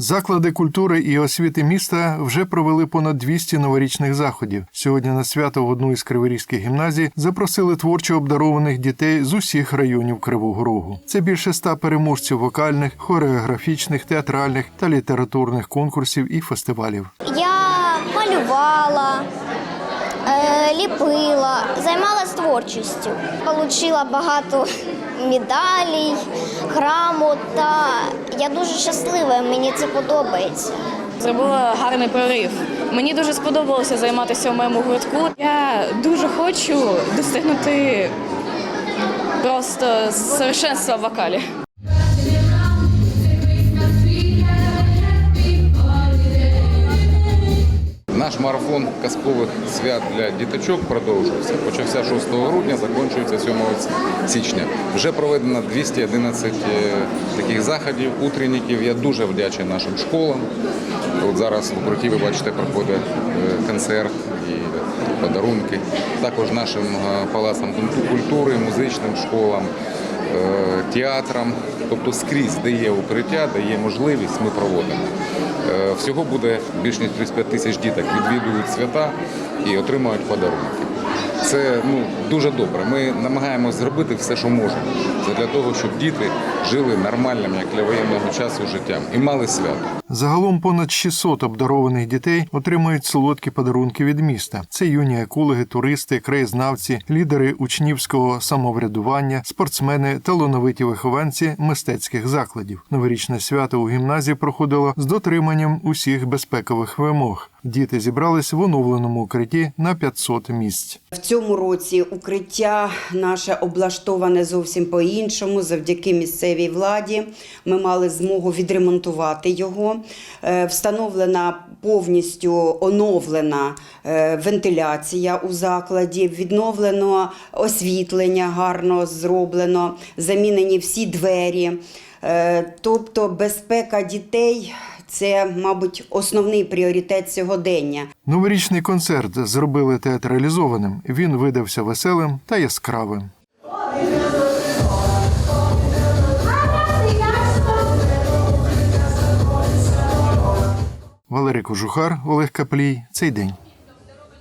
Заклади культури і освіти міста вже провели понад 200 новорічних заходів. Сьогодні на свято в одну із криворізьких гімназій запросили творчо обдарованих дітей з усіх районів Кривого Рогу. Це більше ста переможців вокальних, хореографічних, театральних та літературних конкурсів і фестивалів. Я малювала, е, ліпила, займалась творчістю. Получила багато медалей, грамот. Та я дуже щаслива, мені це подобається. Зробила гарний прорив. Мені дуже сподобалося займатися в моєму гуртку. Я дуже хочу достигнути просто совершенства в вокалі. Наш марафон казкових свят для діточок продовжується. Почався 6 грудня, закінчується 7 січня. Вже проведено 211 е, таких заходів, утренників. Я дуже вдячний нашим школам. От зараз в укритті, ви бачите, проходить е, концерт і подарунки. Також нашим е, палацам культури, музичним школам, театрам. Тобто скрізь, де є укриття, де є можливість, ми проводимо. Е, Всього буде більш ніж 35 тисяч діток відвідують свята і отримують подарунки. Це ну, дуже добре. Ми намагаємося зробити все, що можемо, Це для того, щоб діти жили нормальним, як для воєнного часу, життям і мали свято. Загалом понад 600 обдарованих дітей отримують солодкі подарунки від міста. Це юні екологи, туристи, краєзнавці, лідери учнівського самоврядування, спортсмени, талановиті вихованці мистецьких закладів. Новорічне свято у гімназії проходило з дотриманням усіх безпекових вимог. Діти зібрались в оновленому укритті на 500 місць. В цьому році укриття наше облаштоване зовсім по-іншому. Завдяки місцевій владі ми мали змогу відремонтувати його. Е, Встановлена повністю оновлена е, вентиляція у закладі, відновлено освітлення гарно зроблено, замінені всі двері. Е, Тобто безпека дітей це, мабуть, основний пріоритет сьогодення. Новорічний концерт зробили театралізованим. Він видався веселим та яскравим. Валерій Кожухар, Олег Каплій. Цей день.